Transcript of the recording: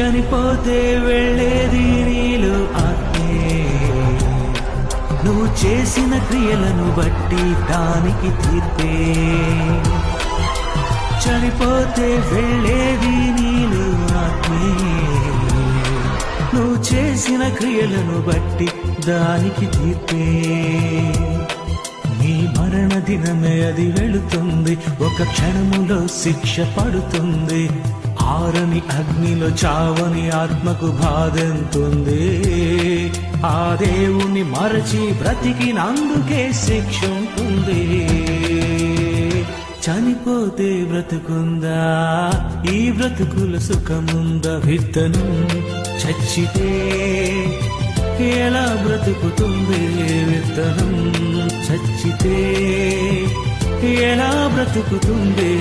చనిపోతే వెళ్ళేది నీలో ఆత్మే. నువ్వు చేసిన క్రియలను బట్టి దానికి తీర్పే. చనిపోతే వెళ్ళేది నీలో ఆత్మే. నువ్వు చేసిన క్రియలను బట్టి దానికి తీర్పే. నీ మరణ దినమే అది వెళుతుంది. ఒక క్షణములో శిక్ష పడుతుంది. ఆరని అగ్నిలో చావని ఆత్మకు బాధెంతుంది. ఆ దేవుణ్ణి మరచి బ్రతికినందుకే శిక్ష ఉంటుంది చనిపోతే బ్రతుకుందా? ఈ బ్రతుకుల సుఖముందా విత్తను చచ్చితే ఎలా బ్రతుకుతుంది విత్తనం చచ్చితే ఎలా బ్రతుకుతుంది?